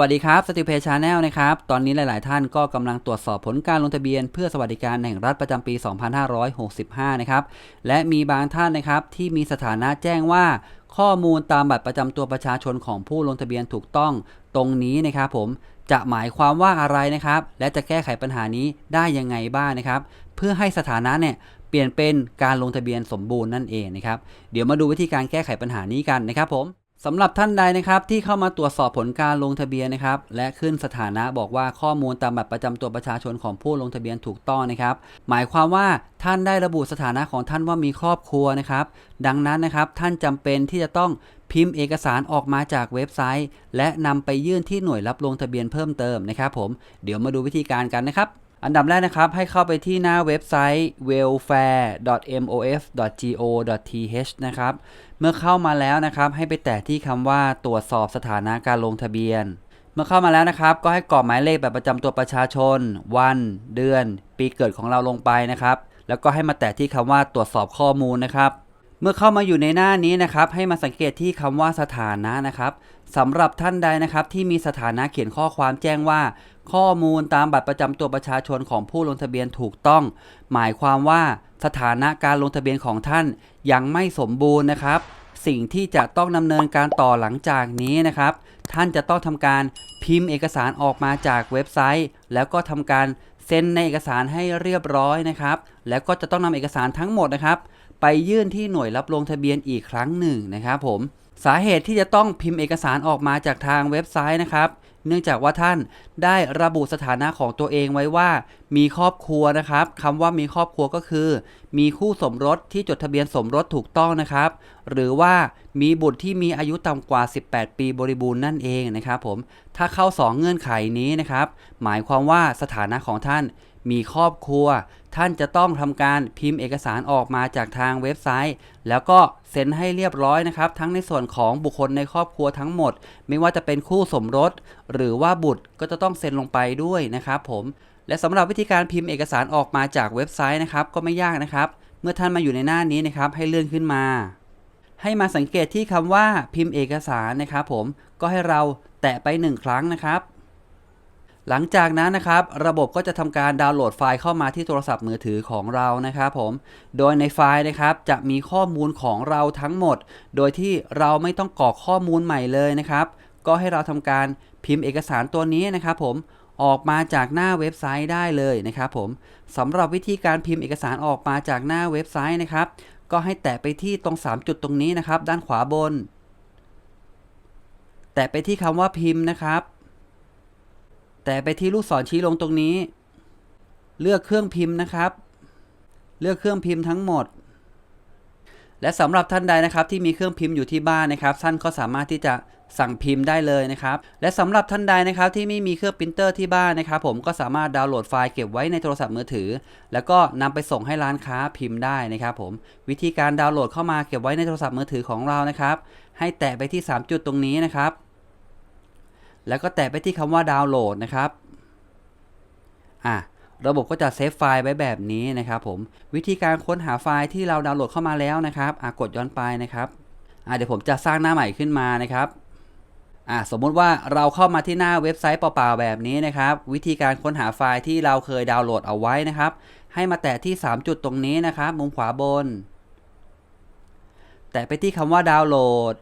วัสดีครับสติเพชาแนลนะครับ ตอนนี้หลาย ๆ ท่านก็กำลังตรวจสอบผลการลงทะเบียน เพื่อสวัสดิการแห่งรัฐประจำปี 2565 นะครับ และมีบางท่านนะครับที่มีสถานะแจ้งว่า ข้อมูลตามบัตรประจำตัวประชาชนของผู้ลงทะเบียนถูกต้องตรงนี้นะครับผมจะหมายความว่าอะไรนะครับ และจะแก้ไขปัญหานี้ได้ยังไงบ้างนะครับ เพื่อให้สถานะเนี่ยเปลี่ยนเป็นการลงทะเบียนสมบูรณ์นั่นเองนะครับ เดี๋ยวมาดูวิธีการแก้ไขปัญหานี้กันนะครับผม สำหรับท่านใดนะครับที่เข้ามาตรวจสอบผลการลงทะเบียนนะครับและขึ้นสถานะบอกว่าข้อมูลตามบัตรประจำตัวประชาชนของผู้ลงทะเบียนถูกต้องนะครับ หมายความว่าท่านได้ระบุสถานะของท่านว่ามีครอบครัวนะครับ ดังนั้นนะครับท่านจำเป็นที่จะต้องพิมพ์เอกสารออกมาจากเว็บไซต์ และนำไปยื่นที่หน่วยรับลงทะเบียนเพิ่มเติมนะครับผมเดี๋ยวมาดูวิธีการกันนะครับ อันดับแรกนะครับ ให้เข้าไปที่หน้าเว็บไซต์ welfare.mof.go.th นะครับ เมื่อเข้ามาแล้วนะครับ ให้ไปแตะที่คำว่าตรวจสอบสถานะการลงทะเบียน เมื่อเข้ามาแล้วนะครับ ก็ให้กรอกหมายเลขแบบประจำตัวประชาชน วัน เดือน ปีเกิดของเราลงไปนะครับ แล้วก็ให้มาแตะที่คำว่าตรวจสอบข้อมูลนะครับเมื่อเข้ามาอยู่ในหน้านี้นะครับ ให้มาสังเกตที่คำว่าสถานะนะครับสำหรับท่านใดนะครับ ที่มีสถานะเขียนข้อความแจ้งว่า ข้อมูลตามบัตรประจำตัวประชาชนของผู้ลงทะเบียนถูกต้อง หมายความว่าสถานะการลงทะเบียนของท่านยังไม่สมบูรณ์นะครับ สิ่งที่จะต้องดำเนินการต่อหลังจากนี้นะครับ ท่านจะต้องทำการพิมพ์เอกสารออกมาจากเว็บไซต์ แล้วก็ทำการเซ็นในเอกสารให้เรียบร้อยนะครับ แล้วก็จะต้องนำเอกสารทั้งหมดนะครับ ไปยื่นที่หน่วยรับลงทะเบียนอีกครั้งหนึ่งนะครับผม สาเหตุที่จะต้องพิมพ์เอกสารออกมาจากทางเว็บไซต์นะครับ เนื่องจากว่าท่านได้ระบุสถานะของตัวเองไว้ว่า มีครอบครัวนะครับคำว่ามีครอบครัวก็คือ มีคู่สมรสที่จดทะเบียนสมรสถูกต้องนะครับ หรือว่ามีบุตรที่มีอายุต่ำกว่า 18 ปีบริบูรณ์นั่นเองนะครับผมถ้าเข้า 2 เงื่อนไขนี้นะครับ หมายความว่าสถานะของท่าน มีครอบครัว ท่านจะต้องทำการพิมพ์เอกสารออกมาจากทางเว็บไซต์ แล้วก็เซ็นให้เรียบร้อยนะครับ ทั้งในส่วนของบุคคลในครอบครัวทั้งหมด ไม่ว่าจะเป็นคู่สมรส หรือว่าบุตรก็จะต้องเซ็นลงไปด้วยนะครับผมและสำหรับวิธีการพิมพ์เอกสารออกมาจากเว็บไซต์นะครับก็ไม่ยากนะครับ เมื่อท่านมาอยู่ในหน้านี้นะครับให้เลื่อนขึ้นมา ให้มาสังเกตที่คำว่าพิมพ์เอกสารนะครับผมก็ให้เราแตะไปหนึ่งครั้งนะครับ หลังจากนั้นนะครับ ระบบก็จะทำการดาวน์โหลดไฟล์เข้ามาที่โทรศัพท์มือถือของเรานะครับผม โดยในไฟล์นะครับจะมีข้อมูลของเราทั้งหมด โดยที่เราไม่ต้องกรอกข้อมูลใหม่เลยนะครับ ก็ให้เราทำการพิมพ์เอกสารตัวนี้นะครับผมออกมาจากหน้าเว็บไซต์ได้เลยนะครับผมสำหรับวิธีการพิมพ์เอกสารออกมาจากหน้าเว็บไซต์นะครับ ก็ให้แตะไปที่ตรง 3 จุดตรงนี้นะครับ ด้านขวาบน แตะไปที่คำว่าพิมพ์นะครับ แตะไปที่ลูกศรชี้ลงตรงนี้ เลือกเครื่องพิมพ์นะครับ เลือกเครื่องพิมพ์ทั้งหมด และสำหรับท่านใดนะครับที่มีเครื่องพิมพ์อยู่ที่บ้านนะครับ ท่านก็สามารถที่จะสั่งพิมพ์ได้เลยนะครับ และสำหรับท่านใดนะครับที่ไม่มีเครื่องปรินเตอร์ที่บ้านนะครับ ผมก็สามารถดาวน์โหลดไฟล์เก็บไว้ในโทรศัพท์มือถือ แล้วก็นำไปส่งให้ร้านค้าพิมพ์ได้นะครับ ผมวิธีการดาวน์โหลดเข้ามาเก็บไว้ในโทรศัพท์มือถือของเรานะครับ ให้แตะไปที่ 3 จุดตรงนี้นะครับ แล้วก็แตะไปที่คำว่าดาวน์โหลดนะครับอะระบบก็จะเซฟไฟล์ไว้แบบนี้นะครับผมวิธีการค้นหาไฟล์ที่เราดาวน์โหลดเข้ามาแล้วนะครับอะกดย้อนไปนะครับอะเดี๋ยวผมจะสร้างหน้าใหม่ขึ้นมานะครับอะสมมุติว่าเราเข้ามาที่หน้าเว็บไซต์เปล่าๆแบบนี้นะครับ วิธีการค้นหาไฟล์ที่เราเคยดาวน์โหลดเอาไว้นะครับ ให้มาแตะที่ 3 จุดตรงนี้นะครับ มุมขวาบน แตะไปที่คำว่าดาวน์โหลด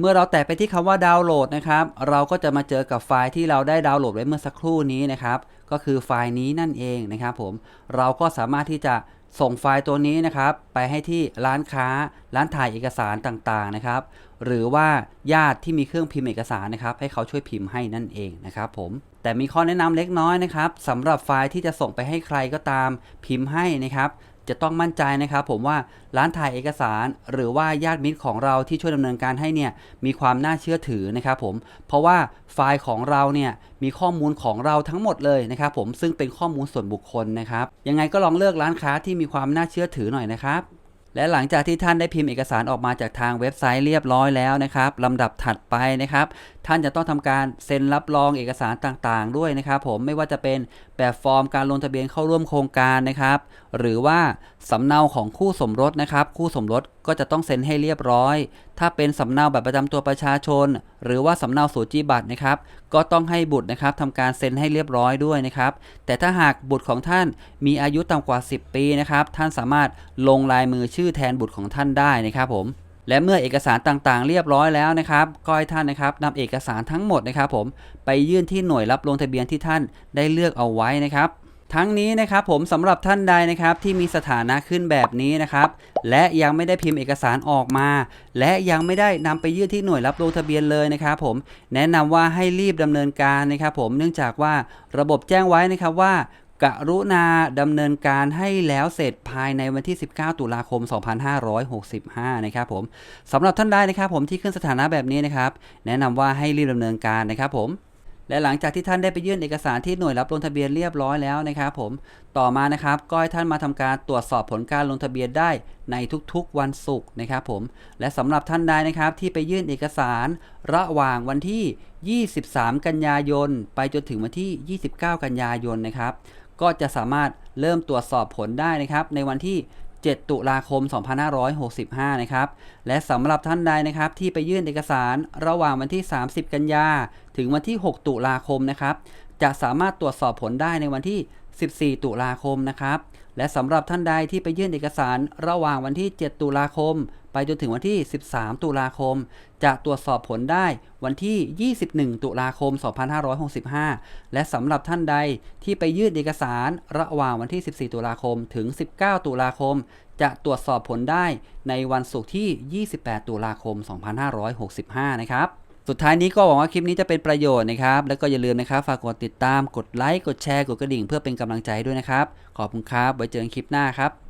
เมื่อเราแตะไปที่คำว่าดาวน์โหลดนะครับ เราก็จะมาเจอกับไฟล์ที่เราได้ดาวน์โหลดไว้เมื่อสักครู่นี้นะครับ ก็คือไฟล์นี้นั่นเองนะครับผม เราก็สามารถที่จะส่งไฟล์ตัวนี้นะครับ ไปให้ที่ร้านค้า ร้านถ่ายเอกสารต่างๆนะครับ หรือว่าญาติที่มีเครื่องพิมพ์เอกสารนะครับ ให้เขาช่วยพิมพ์ให้นั่นเองนะครับผม แต่มีข้อแนะนำเล็กน้อยนะครับสำหรับไฟล์ที่จะส่งไปให้ใครก็ตามพิมพ์ให้นะครับ จะต้องมั่นใจนะครับผมว่าร้านถ่ายเอกสาร หรือว่าญาติมิตรของเราที่ช่วยดำเนินการให้เนี่ยมีความน่าเชื่อถือนะครับผมเพราะว่าไฟล์ของเราเนี่ยมีข้อมูลของเราทั้งหมดเลยนะครับผมซึ่งเป็นข้อมูลส่วนบุคคลนะครับยังไงก็ลองเลือกร้านค้าที่มีความน่าเชื่อถือหน่อยนะครับและหลังจากที่ท่านได้พิมพ์เอกสารออกมาจากทางเว็บไซต์เรียบร้อยแล้วนะครับลำดับถัดไปนะครับ ท่านจะต้องทำการเซ็นรับรองเอกสารต่างๆ ด้วยนะครับ ผมไม่ว่าจะเป็น แบบฟอร์มการลงทะเบียนเข้าร่วมโครงการนะครับ หรือว่าสำเนาของคู่สมรสนะครับ คู่สมรสก็จะต้องเซ็นให้เรียบร้อย ถ้าเป็นสำเนาแบบประจำตัวประชาชน หรือว่าสำเนาสูจิบัตรนะครับ ก็ต้องให้บุตรนะครับทำการเซ็นให้เรียบร้อยด้วยนะครับ แต่ถ้าหากบุตรของท่านมีอายุต่ำกว่า 10 ปีนะครับ ท่านสามารถลงลายมือชื่อแทนบุตรของท่านได้นะครับผม และเมื่อเอกสารต่างๆ เรียบร้อยแล้วนะครับก็ให้ท่านนะครับนำเอกสารทั้งหมดนะครับผมไปยื่นที่หน่วยรับลงทะเบียนที่ท่านได้เลือกเอาไว้นะครับทั้งนี้นะครับผมสำหรับท่านใดนะครับที่มีสถานะขึ้นแบบนี้นะครับ และยังไม่ได้พิมพ์เอกสารออกมา และยังไม่ได้นำไปยื่นที่หน่วยรับลงทะเบียนเลยนะครับ ผมแนะนำว่าให้รีบดำเนินการนะครับ ผมเนื่องจากว่าระบบแจ้งไว้นะครับว่า กรุณาดำเนินการให้แล้วเสร็จภายในวันที่ 19 ตุลาคม 2565 นะครับผมสำหรับท่านใดนะครับผมที่ขึ้นสถานะแบบนี้นะครับ แนะนำว่าให้รีบดำเนินการนะครับผม และหลังจากที่ท่านได้ไปยื่นเอกสารที่หน่วยรับลงทะเบียนเรียบร้อยแล้วนะครับผมต่อมานะครับก็ให้ท่านมาทำการตรวจสอบผลการลงทะเบียนได้ในทุกๆวันศุกร์นะครับผมและสำหรับท่านใดนะครับที่ไปยื่นเอกสารระหว่างวันที่ 23 กันยายน ไปจนถึงวันที่ 29 กันยายนนะครับก็จะสามารถเริ่มตรวจสอบผลได้นะครับในวันที่ 7 ตุลาคม 2565 นะครับ และสำหรับท่านใดนะครับที่ไปยื่นเอกสารระหว่างวันที่ 30 กันยา ถึงวันที่ 6 ตุลาคมนะครับ จะสามารถตรวจสอบผลได้ในวันที่ 14 ตุลาคมนะครับ และสำหรับท่านใดที่ไปยื่นเอกสารระหว่างวันที่ 7 ตุลาคม ไปจนถึงวันที่ 13 ตุลาคม จะตรวจสอบผลได้วันที่ 21 ตุลาคม 2565 และสำหรับท่านใดที่ไปยื่นเอกสารระหว่างวันที่ 14 ตุลาคมถึง 19 ตุลาคม จะตรวจสอบผลได้ในวันศุกร์ที่ 28 ตุลาคม 2565 นะครับ สุดท้ายนี้ก็หวังว่าคลิปนี้จะเป็นประโยชน์นะครับ แล้วก็อย่าลืมนะครับฝากกดติดตาม กดไลค์ กดแชร์ กดกระดิ่ง เพื่อเป็นกำลังใจด้วยนะครับ ขอบคุณครับ ไว้เจอกันคลิปหน้าครับ